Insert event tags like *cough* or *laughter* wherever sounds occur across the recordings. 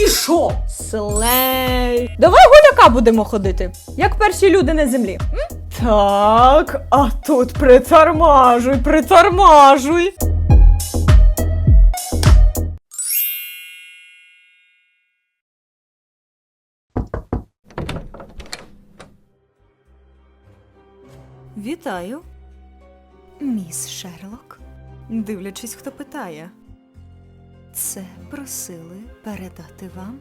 Тоді що? Слей. Давай гуляка будемо ходити, як перші люди на землі. М? Так, а тут притормажуй, притормажуй. Вітаю, міс Шерлок. Дивлячись, хто питає. Це просили передати вам.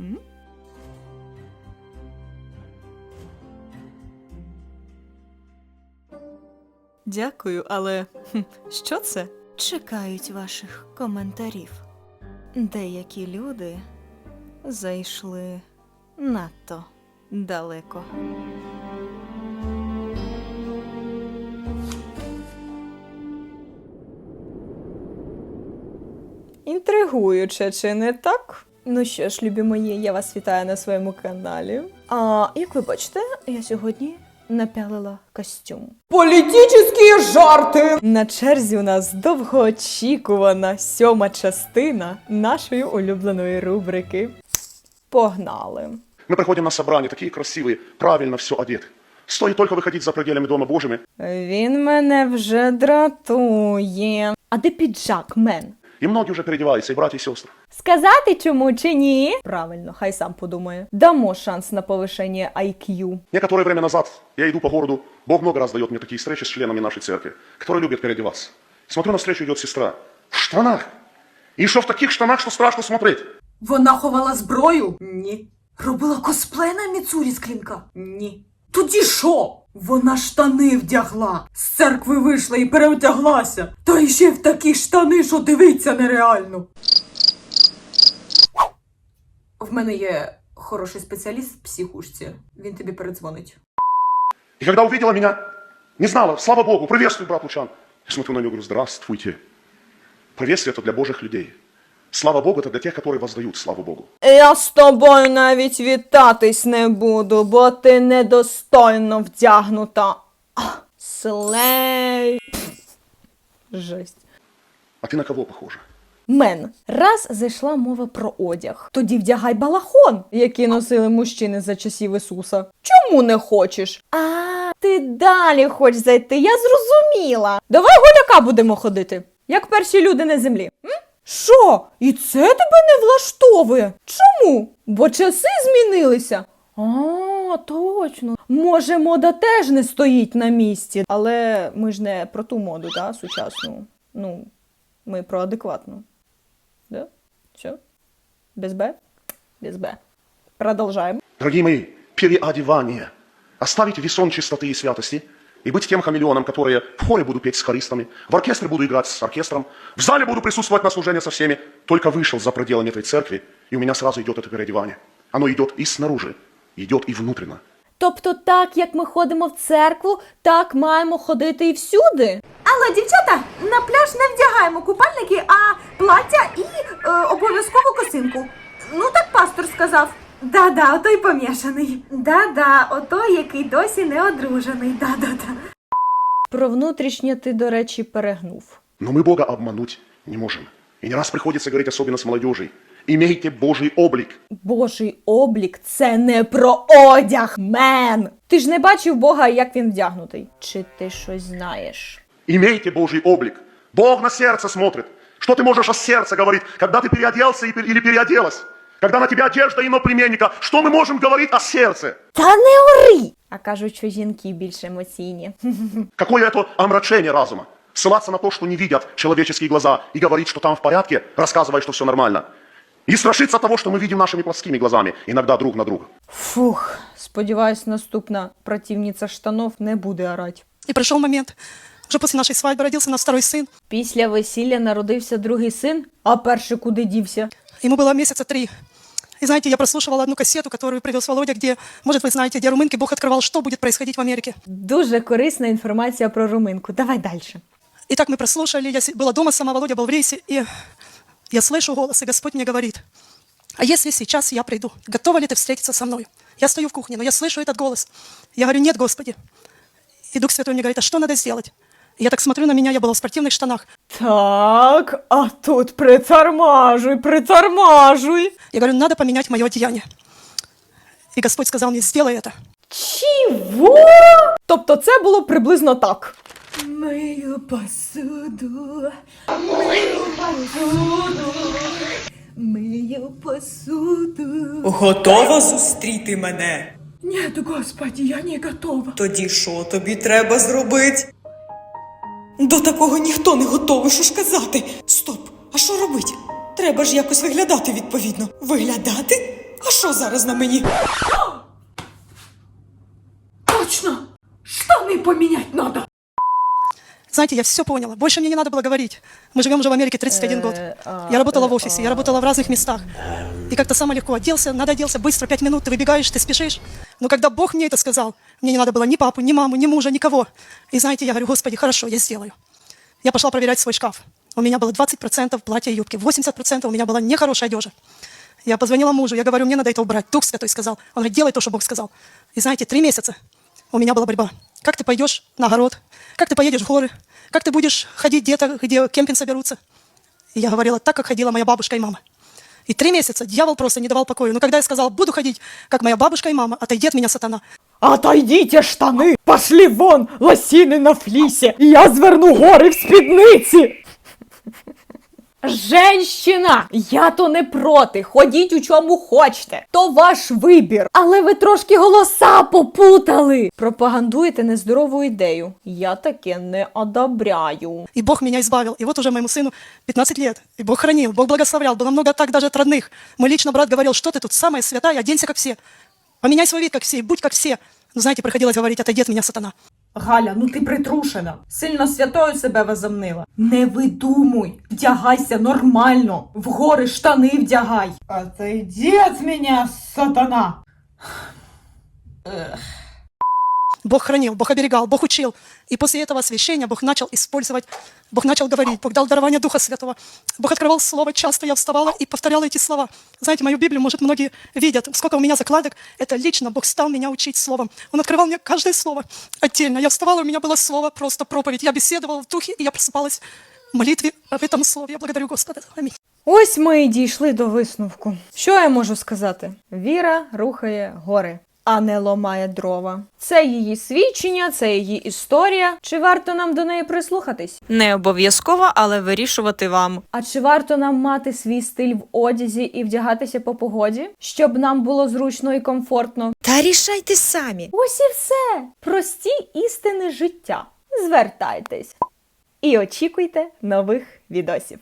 М? Дякую, але хм, що це? Чекають ваших коментарів. Деякі люди зайшли надто далеко. Інтригуюче, чи не так? Ну що ж, любі мої, я вас вітаю на своєму каналі. А як ви бачите, я сьогодні напялила костюм. Політичні жарти! На черзі у нас довгоочікувана сьома частина нашої улюбленої рубрики. Погнали! Мы приходим на собрание, такие красивые, правильно все одеты. Стоит только выходить за пределами дома Божьими, Він мене вже дратує. А де піджак, мен? И многие уже переодеваются, и братья, и сестры. Сказати чому чи ні? Правильно, хай сам подумає. Дамо шанс на повишення IQ. Некоторое время назад я иду по городу, Бог много раз дает мне такие встречи с членами нашей церкви, которые любят переодеваться. Смотрю, на встречу идет сестра. В штанах. И еще в таких штанах, что страшно смотреть. Вона ховала зброю? Ні. Робила косплей на Міцурі з клінка? Ні. Тоді що? Вона штани вдягла. З церкви вийшла і переодяглася. Та ще в такі штани, що дивиться нереально. В мене є хороший спеціаліст в психушці. Він тобі передзвонить. И когда увидела меня, не знала, слава Богу, приветствую, брат Лучан. Я смотрю на нее говорю, здравствуйте. Приветствие это для Божьих людей. Слава Богу, это для тех, которые воздают славу Богу. Я з тобою навіть вітатись не буду, бо ти недостойно вдягнута. А, Слей. Жесть. А ты на кого похожа? Мен, раз зайшла мова про одяг, тоді вдягай балахон, який носили мужчини за часів Ісуса. Чому не хочеш? А ти далі хочеш зайти, я зрозуміла. Давай гуляка будемо ходити, як перші люди на землі. М? Що? І це тебе не влаштовує? Чому? Бо часи змінилися. А, точно. Може, мода теж не стоїть на місці, але ми ж не про ту моду, да, сучасну. Ну, ми про адекватну. Да? Все? Без Б? Без Б. Продолжаем. Дорогие мои, переодевание. Оставить весон чистоты и святости и быть тем хамелеоном, которые в хоре буду петь с хористами, в оркестре буду играть с оркестром, в зале буду присутствовать на служении со всеми. Только вышел за пределами этой церкви, и у меня сразу идет это переодевание. Оно идет и снаружи, идет и внутренно. Тобто, так як ми ходимо в церкву, так маємо ходити і всюди. Але, дівчата, на пляж не вдягаємо купальники, а плаття і е, обов'язково косинку. Ну так пастор сказав. Да-да, отой помішаний. Да-да, отой, який досі не одружений. Да-да-да. Про внутрішнє ти, до речі, перегнув. Но мы Бога обмануть не можем. И не раз приходится говорить, особенно с молодежью, имейте Божий облик. Божий облік це не про одяг, мен. Ти ж не бачив Бога, як він вдягнутий. Чи ти щось знаєш? Имейте Божий облик. Бог на сердце смотрит. Что ты можешь о сердце говорить, когда ты переоделся и пер- или переоделась? Когда на тебя одежда иноплеменника, что мы можем говорить о сердце? Та не ори! А кажуть, що жінки більш емоційні. *laughs* Какое это омрачение разума? Ссылаться на то, что не видят человеческие глаза, и говорить, что там в порядке, рассказывая, что все нормально. И страшиться того, что мы видим нашими плоскими глазами, иногда друг на друга. Фух, сподіваюсь, наступна противниця штанов не буде орать. И пришел момент, уже после нашей свадьбы родился у нас второй сын. Після весілля народився другий син, а перший куди дівся? Ему было месяца три. И знаете, я прослушивала одну кассету, которую привез Володя, где, может, вы знаете, где румынки Бог открывал, что будет происходить в Америке. Дуже корисна інформація про руминку. Давай далі. И так мы прослушали, я си- была дома сама, Володя был в рейсе, и я слышу голос, и Господь мне говорит, а если сейчас я приду, готова ли ты встретиться со мной? Я стою в кухне, но я слышу этот голос. Я говорю, нет, Господи. И Дух Святой мне говорит, а что надо сделать? И я так смотрю на меня, я была в спортивных штанах. Так, а тут притормажуй, притормажуй. Я говорю, надо поменять мое одеяние. И Господь сказал мне, сделай это. Чого? Тобто це було приблизно так. Мию посуду, мию посуду, мию посуду. Готова зустріти мене? Нет, Господи, я не готова. Тоді що тобі треба зробити? До такого ніхто не готовий, що ж казати. Стоп, а що робить? Треба ж якось виглядати відповідно. Виглядати? А що зараз на мені? Точно! Штаны поменять надо! Знаете, я все поняла. Больше мне не надо было говорить. Мы живем уже в Америке 31 год. Я работала в офисе, я работала в разных местах. И как-то самое легко оделся, надо оделся, быстро, пять минут, ты выбегаешь, ты спешишь. Но когда Бог мне это сказал, мне не надо было ни папу, ни маму, ни мужа, никого. И знаете, я говорю, Господи, хорошо, я сделаю. Я пошла проверять свой шкаф. У меня было 20% платья и юбки, 80% у меня была нехорошая одежда. Я позвонила мужу, я говорю, мне надо это убрать. Дух Святой сказал. Он говорит, делай то, что Бог сказал. И знаете, три месяца у меня была борьба. Как ты пойдешь на огород? Как ты поедешь в горы? Как ты будешь ходить где-то, где кемпинг соберутся? И я говорила так, как ходила моя бабушка и мама. И три месяца дьявол просто не давал покоя. Но когда я сказала, буду ходить, как моя бабушка и мама, отойди от меня, сатана. Отойдіть штани! Пошли вон, лосіни на флісі! Я зверну гори в спідниці! Женщина! Я то не проти. Ходіть у чому хочете. То ваш вибір. Але ви трошки голоса попутали. Пропагандуєте нездорову ідею. Я таке не одобряю. И Бог меня избавил. И вот уже моему сыну 15 лет. И Бог хранил, Бог благословлял. Было много так даже от родных. Мой лично брат говорил, что ты тут самая святая, оденься как все. Поменяй свой вид как все, и будь как все. Но знаете, приходилось говорить, отойди от меня, сатана. Галя, ну ти притрушена. Сильно святою себе возомнила. Не видумуй, вдягайся нормально. В гори штани вдягай. Отойди від мене, сатана. Бог хранил, Бог оберегал, Бог учил. И после этого освящения Бог начал использовать, Бог начал говорить, Бог дал дарование Духа Святого. Бог открывал Слово, часто я вставала и повторяла эти слова. Знаете, мою Библию, может, многие видят, сколько у меня закладок. Это лично Бог стал меня учить Словом. Он открывал мне каждое слово отдельно. Я вставала, у меня было слово, просто проповедь. Я беседовала в духе, и я просыпалась в молитве об этом слове. Я благодарю Господа. Аминь. Ось ми і дійшли до висновку. Що я можу сказати? Віра рухає гори, А не ломає дрова. Це її свідчення, це її історія. Чи варто нам до неї прислухатись? Не обов'язково, але вирішувати вам. А чи варто нам мати свій стиль в одязі і вдягатися по погоді, щоб нам було зручно і комфортно? Та рішайте самі. Ось і все. Прості істини життя. Звертайтесь і очікуйте нових відосів.